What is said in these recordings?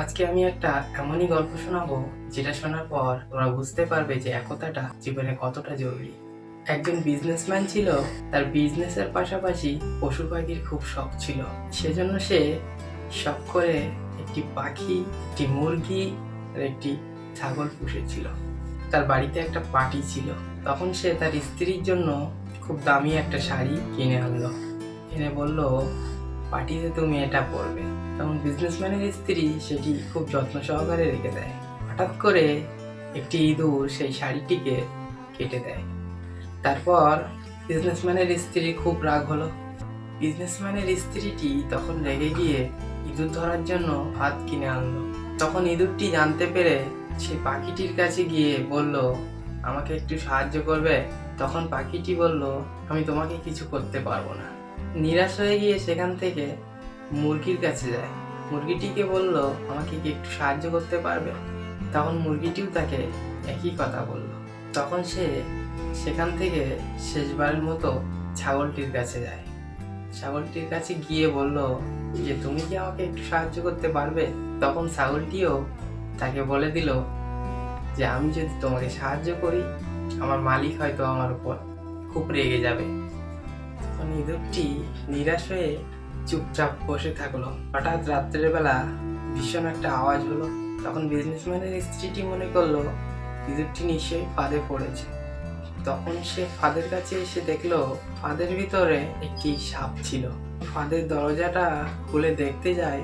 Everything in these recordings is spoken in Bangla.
আজকে আমি একটা এমনই গল্প শোনাবো যেটা শোনার পর তোমরা বুঝতে পারবে যে একতাটা জীবনে কতটা জরুরি। একজন বিজনেসম্যান ছিল, তার বিজনেসের পাশাপাশি পশু পাখির খুব শখ ছিল। সেজন্য সে শখ করে একটি পাখি, একটি মুরগি আর একটি ছাগল পুষেছিল। তার বাড়িতে একটা পার্টি ছিল। তখন সে তার স্ত্রীর জন্য খুব দামি একটা শাড়ি কিনে আনলো। এনে বলল পার্টিতে তুমি এটা পরবে তখন বিজনেসম্যানের স্ত্রী সেটি খুব যত্ন সহকারে রেখে দেয়। হঠাৎ করে একটি ইঁদুর সেই শাড়িটিকে কেটে দেয়। তারপর বিজনেসম্যানের স্ত্রী খুব রাগ হলো। বিজনেসম্যানের স্ত্রীটি তখন রেগে গিয়ে ইঁদুর ধরার জন্য ভাত কিনে আনলো। তখন ইঁদুরটি জানতে পেরে সে পাখিটির কাছে গিয়ে বলল, আমাকে একটু সাহায্য করবে? তখন পাখিটি বলল, আমি তোমাকে কিছু করতে পারব না। নিরাশ হয়ে গিয়ে সেখান থেকে মুরগির কাছে যায়। মুরগিটিকে বলল, আমাকে কি একটু সাহায্য করতে পারবে? তখন মুরগিটিও তাকে একই কথা বলল। তখন সে সেখান থেকে শেষবারের মতো ছাগলটির কাছে যায়। ছাগলটির কাছে গিয়ে বলল, যে তুমি কি আমাকে একটু সাহায্য করতে পারবে? তখন ছাগলটিও তাকে বলে দিল, যে আমি যদি তোমাকে সাহায্য করি, আমার মালিক হয়তো আমার উপর খুব রেগে যাবে। তখন ইঁদুরটি নিরাশ হয়ে চুপচাপ বসে থাকল হঠাৎ রাত্রের বেলা ভীষণ একটা আওয়াজ হলো। তখন বিজনেসম্যানের স্ত্রীটি মনে করল ইঁদুরটি নিশ্চয়ই ফাঁদে পড়েছে। তখন সে ফাঁদের কাছে এসে দেখল, ফাঁদের ভিতরে একটি সাপ ছিল। ফাঁদের দরজাটা খুলে দেখতে যায়,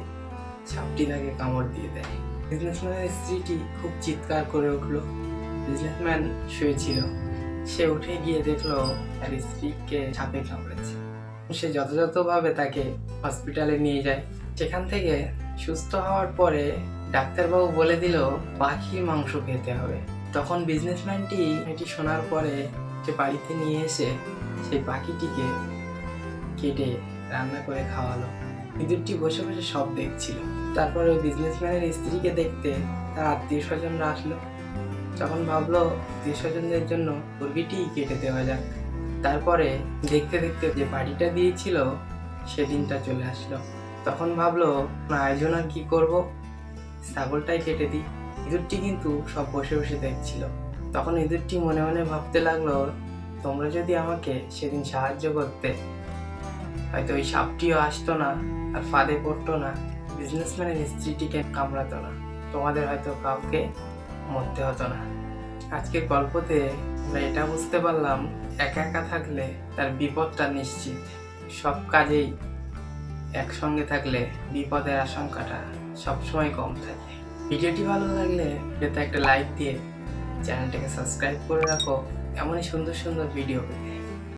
সাপটি তাকে কামড় দিয়ে দেয়। বিজনেসম্যানের স্ত্রীটি খুব চিৎকার করে উঠল। বিজনেসম্যান শুয়েছিল সে উঠে গিয়ে দেখল তার স্ত্রীকে সাপে কামড়েছে। সে যথাযথভাবে তাকে হসপিটালে নিয়ে যায়। সেখান থেকে সুস্থ হওয়ার পরে ডাক্তারবাবু বলে দিল, পাখির মাংস খেতে হবে। তখন বিজনেসম্যানটি এটি শোনার পরে সে বাড়িতে নিয়ে এসে সেই পাখিটিকে কেটে রান্না করে খাওয়ালো। ইঁদুরটি বসে বসে সব দেখছিল। তারপরে ওই বিজনেসম্যানের স্ত্রীকে দেখতে তার আত্মীয় স্বজনরা আসলো। তখন ভাবলো স্বজনদের জন্য মুরগিটি কেটে দেওয়া যাক। তারপরে দেখতে দেখতে যে বাড়িটা দিয়েছিল সেদিনটা চলে আসলো। তখন ভাবলো "না, আয়োজন আর কি করব? ছাগলটাই কেটে দিই। ইঁদুরটি কিন্তু সব বসে বসে দেখছিল। তখন ইঁদুরটি মনে মনে ভাবতে লাগল তোমরা যদি আমাকে সেদিন সাহায্য করতে হয়তো ওই সাপটিও আসতো না আর ফাঁদে পড়তো না। বিজনেসম্যানের স্ত্রীটিকে কামড়াতো না। তোমাদের হয়তো কাউকে মরতে হতো না। আজকের গল্পতে আমরা এটা বুঝতে পারলাম, একা একা থাকলে তার বিপদটা নিশ্চিত। সব কাজেই একসঙ্গে থাকলে বিপদের আশঙ্কাটা সবসময় কম থাকে। ভিডিওটি ভালো লাগলে ভিডিওতে একটা লাইক দিয়ে চ্যানেলটাকে সাবস্ক্রাইব করে রাখো। এমনই সুন্দর সুন্দর ভিডিও পেতে।